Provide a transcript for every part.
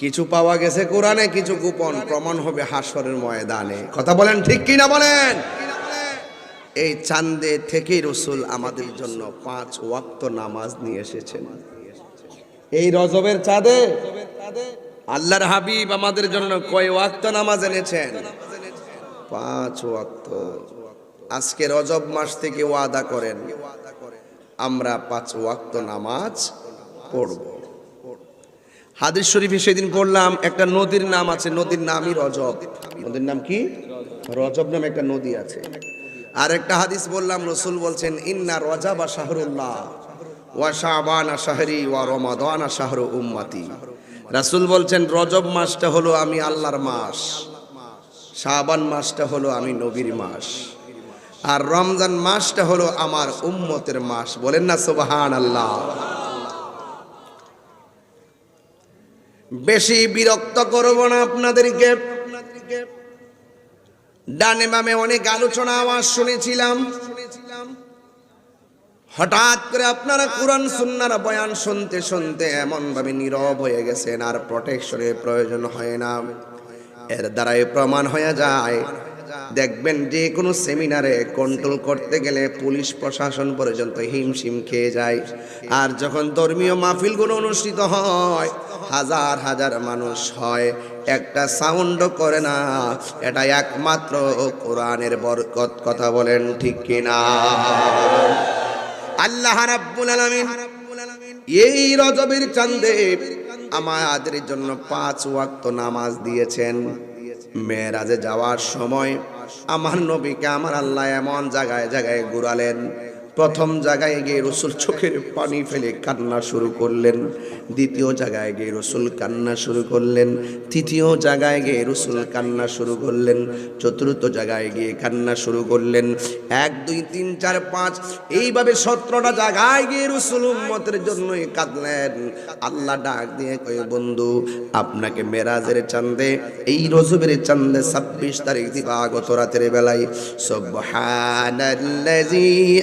কিছু পাওয়া গেছে কোরআনে, কিছু গোপন প্রমাণ হবে হাসরের ময়দানে। কথা বলেন ঠিক কি না বলেন? এই চান্দে থেকেই রসুল আমাদের জন্য পাঁচ ওয়াক্ত নামাজ নিয়ে এসেছেন। এই রজবের চাঁদে আল্লাহর হাবিব আমাদের জন্য কয় ওয়াক্ত নামাজ এনেছেন? পাঁচ ওয়াক্ত। আজকে রজব মাস থেকে ওয়াদা করেন, আমরা পাঁচ ওয়াক্ত নামাজ পড়ব। হাদিস শরীফে সেদিন পড়লাম একটা নদীর নাম আছে নদীর নামই রজব। নদীর নাম কি? রজব নামে একটা নদী আছে। আর একটা হাদিস বললাম রসুল বলছেন ইন্না রজাবা শাহরুল্লাহ ওয়া শাবানা শাহরি ওয়া রমাদানা শাহরু উম্মতি। রাসূল বলছেন রজব মাসটা হলো আমি আল্লাহর মাস শাবান মাসটা হলো আমি নবীর মাস আর রমজান মাসটা হলো আমার উম্মতের মাস। বলেন না সুবহান আল্লাহ বেশি বিরক্ত করব না আপনাদেরকে। ডানে বামে অনেক আলোচনা আওয়াজ শুনেছিলাম। হঠাৎ করে আপনারা কোরআন, সুন্নার বয়ান শুনতে শুনতে এমন ভাবে নীরব হয়ে গেছেন, আর প্রোটেকশনের প্রয়োজন হয় না। এর দ্বারাই প্রমাণ হয়ে যায়। দেখবেন যে কোনো সেমিনারে কন্ট্রোল করতে গেলে পুলিশ প্রশাসন পর্যন্ত হিমশিম খেয়ে যায়। আর যখন ধর্মীয় মাহফিলগুলো অনুষ্ঠিত হয়, হাজার হাজার মানুষ হয়, একটা সাউন্ড করে না। এটা একমাত্র কোরআনের বরকত, কথা বলেন ঠিক কিনা? আল্লাহ রাব্বুল আলামিন এই রজবের চাঁদে আমাদের জন্য পাঁচ ওয়াক্ত নামাজ দিয়েছেন। মেয়েরাজে যাওয়ার সময় আমার নবীকে আমার আল্লাহ এমন জায়গায় জায়গায় ঘুরালেন। প্রথম জায়গায় গিয়ে রসুল চোখের পানি ফেলে কান্না শুরু করলেন। দ্বিতীয় জায়গায় গিয়ে রসুল কান্না শুরু করলেন। তৃতীয় জায়গায় গিয়ে রসুল কান্না শুরু করলেন। চতুর্থ জায়গায় গিয়ে কান্না শুরু করলেন। এক, দুই, তিন, চার, পাঁচ, এইভাবে সতেরোটা জায়গায় গিয়ে রসুল উম্মতের জন্যই কাঁদলেন। আল্লাহ ডাক দিয়ে কয়ে, বন্ধু, আপনাকে মেরাজের চান্দে এই রজবের চান্দে ছাব্বিশ তারিখ দিবাগত রাতের বেলায়। সুবহানাল্লাযী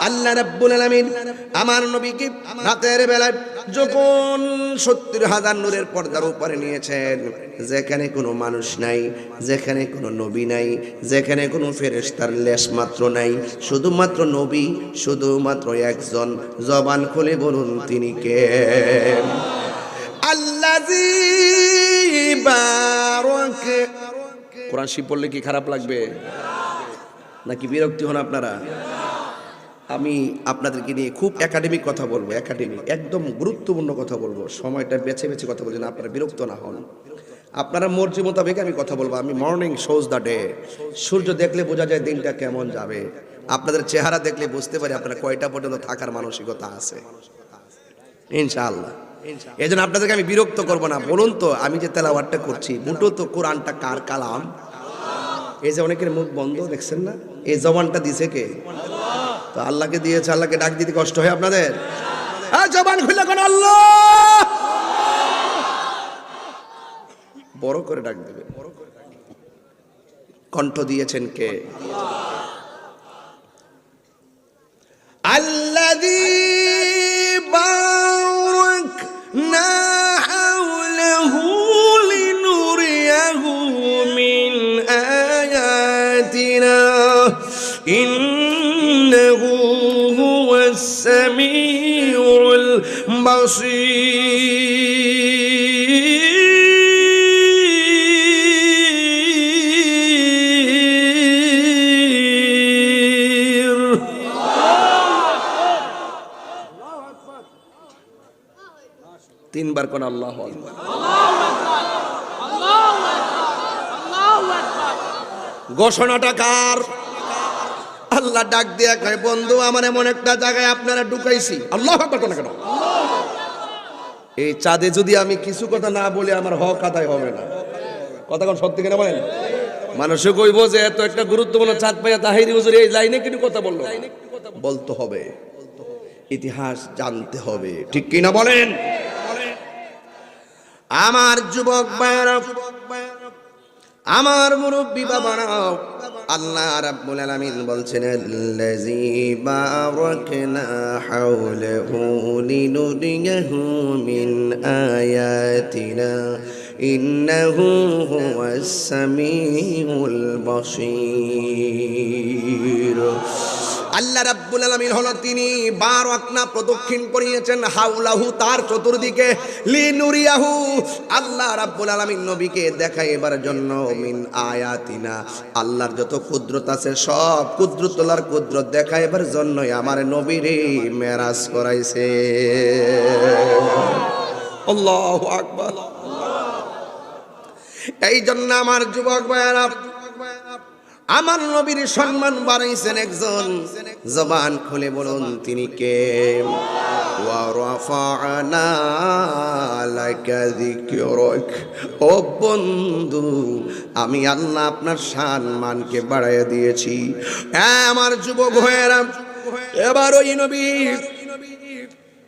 আল্লাহ রাব্বুল আলামিন আমার নবীকে রাতের বেলায় যখন সত্তর হাজার নূরের পর্দার উপরে নিয়েছেন, যেখানে কোনো মানুষ নাই, যেখানে কোনো নবী নাই, যেখানে কোনো ফেরেশতার লেশ মাত্র নাই, শুধুমাত্র নবী, শুধুমাত্র একজন, জবান খুলে বলুন তিনি কে? বারাক। কোরআন শিব পড়লে কি খারাপ লাগবে? নাকি বিরক্তি হন আপনারা? আমি আপনাদেরকে নিয়ে খুব একাডেমিক কথা বলব একাডেমিক একদম গুরুত্বপূর্ণ কথা বলব। সময়টা বেছে বেছে কথা বলছেন আপনারা বিরক্ত না হন। আপনারা মর্জি মোতাবেক আমি কথা বলব, আমি মর্নিং শোজ দ্য ডে সূর্য দেখলে বোঝা যায় দিনটা কেমন যাবে। আপনাদের চেহারা দেখলে বুঝতে পারি আপনারা কয়টা পর্যন্ত থাকার মানসিকতা আছে। ইনশাআল্লাহ। এই জন্য আপনাদেরকে আমি বিরক্ত করব না। বলুন তো, আমি যে তেলাওয়ারটা করছি মুটো তো কোরআনটা কার কালাম? এই যে অনেকের মুখ বন্ধ, দেখছেন না? এই জবানটা দিছে কে? তো আল্লাহকে দিয়েছে, আল্লাহকে ডাক দিতে কষ্ট হয় আপনাদের? জবান খুলে কোন আল্লাহ! বড় করে ডাক দেবে। কণ্ঠ দিয়েছেন কে? আল্লাহ السميع البصير তিনবার কোন আল্লাহ আকবার। ঘোষণাটা কার আল্লাহ ডাক দিয়া কয়, বন্ধু, আমার এমন একটা জায়গায় আপনারা ঢুকাইছি। আল্লাহ আকবার কেন? এই চাঁদে যদি আমি কিছু কথা না বলে, আমার হক আদায় হবে না। কথা কোন সত্যি কিনা বলেন? মানুষে কইব যে, এত একটা গুরুত্বপূর্ণ চাঁদ পাইয়া তাহিরি হুজুর এই লাইনে কিন্তু কথা বলল? বলতে হবে। ইতিহাস জানতে হবে। ঠিক কিনা বলেন? আমার যুবক আমার মুরব্বী বাবারা আল্লাহ রাব্বুল আলামিন বলছেন আল্লাযী বারাকনা হাওলাহু লিনুরিয়াহু মিন আয়াতিনা ইন্নাহু হুয়াস সামিউল বাসীর আল্লাহ রাব্বুল আলামিন হলো তিনি বার আকনা প্রদক্ষিণ করিয়েছেন হাউলাহু তার চতুর্দিকে, লিনুরিয়াহু। আল্লাহ রাব্বুল আলামিন নবীকে দেখাইবার জন্য মিন আয়াতিনা। আল্লাহর যত কুদরত আছে, সব কুদরত তোলার কুদরত দেখাইবার জন্যই আমার নবীরে মেরাজ করাইছে। আল্লাহু আকবার। এই জন্য আমার যুবক ভাইয়েরা আমার নবীর সম্মান বাড়াইছেন একজন। জবান খুলে বলুন, তিনি কে? ও বন্ধু, আমি আল্লাহ আপনার সম্মানকে বাড়াইয়া দিয়েছি। হ্যাঁ আমার যুবক ভাইয়েরা, এবার ওই নবী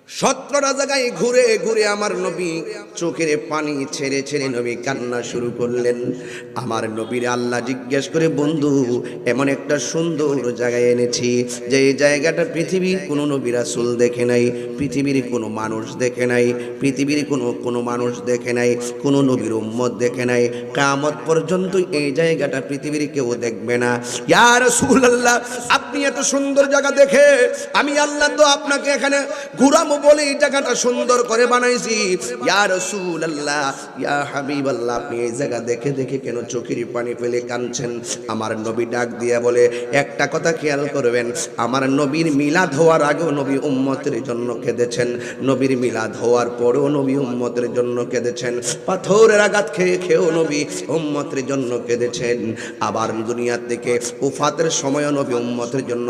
সতেরোটা জায়গায় ঘুরে ঘুরে আমার নবী চোখের পানি ছেড়ে ছেড়ে নবী কান্না শুরু করলেন। আমার নবীর আল্লাহ জিজ্ঞেস করে, বন্ধু, এমন একটা সুন্দর জায়গায় এনেছি, যে এই জায়গাটা পৃথিবীর কোনো নবী রাসূল দেখে নাই, পৃথিবীর কোনো মানুষ দেখে নাই, পৃথিবীর কোনো কোনো মানুষ দেখে নাই, কোনো নবীর উম্মত দেখে নাই। কামত পর্যন্ত এই জায়গাটা পৃথিবীর কেউ দেখবে না। ইয়া রাসূলুল্লাহ, আপনি এত সুন্দর জায়গা দেখে, আমি আল্লাহ তো আপনাকে এখানে ঘুরামো বলে এই জায়গাটা সুন্দর করে বানাইছি। রাসূলুল্লাহ, ইয়া হাবিবাল্লাহ, আপনি এই জায়গা দেখে দেখে কেন চোখের পানি ফেলে কাঁদছেন? আমার নবী ডাক দিয়া বলে, একটা কথা খেয়াল করবেন, আমার নবীর মিলাদ হওয়ার আগেও নবী উম্মতের জন্য কেঁদেছেন। নবীর মিলাদ হওয়ার পরেও নবী উম্মতের জন্য কেঁদেছেন। পাথরের আঘাত খেয়ে খেয়েও নবী উম্মতের জন্য কেঁদেছেন। আবার দুনিয়া থেকে উফাতের সময়ও নবী উম্মতের জন্য